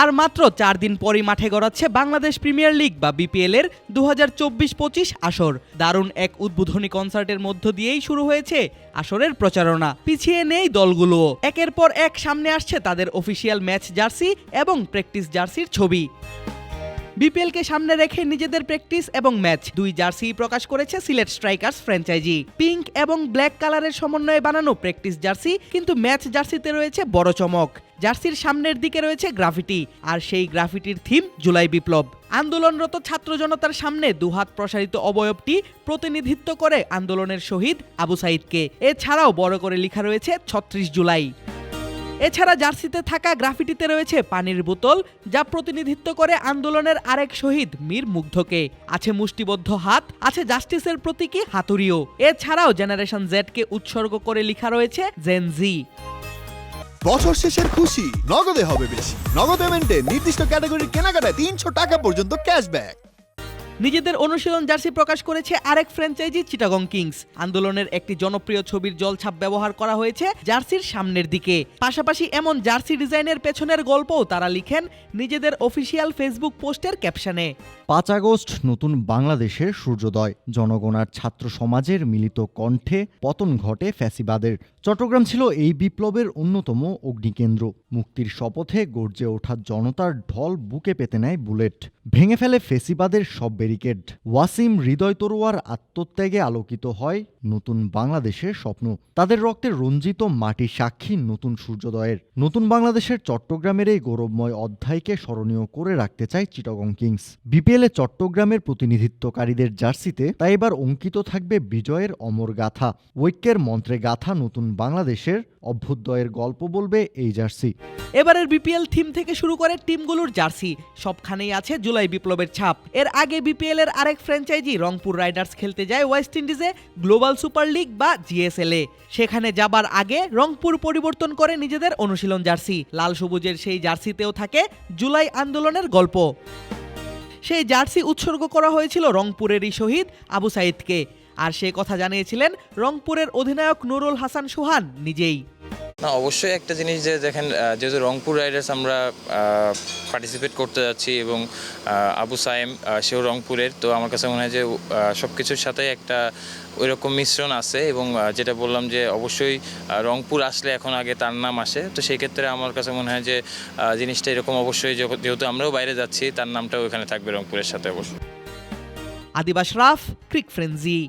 আর মাত্র চার দিন পরই মাঠে গড়াচ্ছে বাংলাদেশ প্রিমিয়ার লিগ বা বিপিএল এর দু হাজার চব্বিশ পঁচিশ আসর। দারুণ এক উদ্বোধনী কনসার্টের মধ্য দিয়েই শুরু হয়েছে আসরের প্রচারণা। পিছিয়ে নেই দলগুলো একের পর এক সামনে আসছে তাদের অফিসিয়াল ম্যাচ জার্সি এবং প্র্যাকটিস জার্সির ছবি। বিপিএলকে সামনে রেখে নিজেদের প্র্যাকটিস এবং ম্যাচ। দুই জার্সি প্রকাশ করেছে সিলেট স্ট্রাইকার্স ফ্র্যাঞ্চাইজি। পিঙ্ক এবং ব্ল্যাক কালারের সমন্বয়ে বানানো প্র্যাকটিস জার্সি, কিন্তু ম্যাচ জার্সিতে রয়েছে বড় চমক। জার্সির সামনের দিকে রয়েছে গ্রাফিটি, আর সেই গ্রাফিটির থিম জুলাই বিপ্লব। আন্দোলনরত ছাত্র জনতার সামনে দুহাত প্রসারিত অবয়বটি প্রতিনিধিত্ব করে আন্দোলনের শহীদ আবু সাইদকে। এছাড়াও বড় করে লেখা রয়েছে ছত্রিশ জুলাই। এছাড়া জার্সিতে থাকা গ্রাফিটিতে রয়েছে পানির বোতল, যা প্রতিনিধিত্ব করে আন্দোলনের আরেক শহীদ মীর মুগ্ধকে। আছে মুষ্টিবদ্ধ হাত, আছে জাস্টিসের প্রতীকী হাতুড়িও। এছাড়াও জেনারেশন জেডকে উৎসর্গ করে লেখা রয়েছে জেনজি বছর শেষের খুশি, নগদে হবে বেশি। নগদ পেমেন্টে নির্দিষ্ট ক্যাটাগরির কেনাকাটায় তিনশো টাকা পর্যন্ত ক্যাশব্যাক নিজেদের অনুশীলন জার্সি প্রকাশ করেছে আরেক ফ্র্যাঞ্চাইজি চিটাগং কিংস। আন্দোলনের একটি জনপ্রিয় ছবির জলছাপ ব্যবহার করা হয়েছে জার্সির সামনের দিকে। পাশাপাশি এমন জার্সি ডিজাইনের পেছনের গল্পও তারা লিখেন নিজেদের অফিসিয়াল ফেসবুক পোস্টের ক্যাপশনে। পাঁচ আগস্ট, নতুন বাংলাদেশের সূর্যোদয়। জনগণার ছাত্র সমাজের মিলিত কণ্ঠে পতন ঘটে ফ্যাসিবাদের। চট্টগ্রাম ছিল এই বিপ্লবের অন্যতম অগ্নিকেন্দ্র। মুক্তির শপথে গর্জে ওঠা জনতার ঢল বুকে পেতে নেয় বুলেট। ভেঙে ফেলে ফেসিবাদের সব ব্যারিকেড। ওয়াসিম হৃদয় তরুয়ার আত্মত্যাগে আলোকিত হয় নতুন বাংলাদেশের স্বপ্ন। তাদের রক্তের রঞ্জিত মাটি সাক্ষী নতুন সূর্যোদয়ের। নতুন বাংলাদেশের চট্টগ্রামের এই গৌরবময় অধ্যায়কে স্মরণীয় করে রাখতে চায় চিটাগং কিংস। বিপিএলে চট্টগ্রামের প্রতিনিধিত্বকারীদের জার্সিতে তাই এবার অঙ্কিত থাকবে বিজয়ের অমর গাথা। ঐক্যের মন্ত্রে গাথা নতুন বাংলাদেশের অভ্যুদয়ের গল্প বলবে এই জার্সি। এবারের বিপিএল থিম থেকে শুরু করে টিমগুলোর জার্সি, সবখানেই আছে জুলাই বিপ্লবের ছাপ। এর আগে বিপিএল এর আরেক ফ্র্যাঞ্চাইজি রংপুর রাইডার্স খেলতে যায় ওয়েস্ট ইন্ডিজে গ্লোবাল সুপার লিগ বা জিএসএল এ। সেখানে যাবার আগে রংপুর পরিবর্তন করে নিজেদের অনুশীলন জার্সি। লাল সবুজের সেই জার্সিতেও থাকে জুলাই আন্দোলনের গল্প। সেই জার্সি উৎসর্গ করা হয়েছিল রংপুরেরই শহীদ আবু সাইদকে। আর সে কথা জানিয়েছিলেন রংপুরের অধিনায়ক নুরুল হাসান সুহান নিজেই। না, অবশ্যই একটা জিনিস যে দেখেন যেহেতু রংপুর রাইডার্স আমরা পার্টিসিপেট করতে যাচ্ছি এবং আবু সাইম সেও রংপুরের, তো আমার কাছে মনে হয় যে সব কিছুর সাথে একটা ওই রকম মিশ্রণ আছে এবং যেটা বললাম যে অবশ্যই রংপুর আসলে এখন আগে তার নাম আসে, তো সেই ক্ষেত্রে আমার কাছে মনে হয় যে জিনিসটা এরকম অবশ্যই যেহেতু আমরাও বাইরে যাচ্ছি, তার নামটাও এখানে থাকবে রংপুরের সাথে অবশ্যই। আদিবাস রাফ, ক্রিক ফ্রেন্জি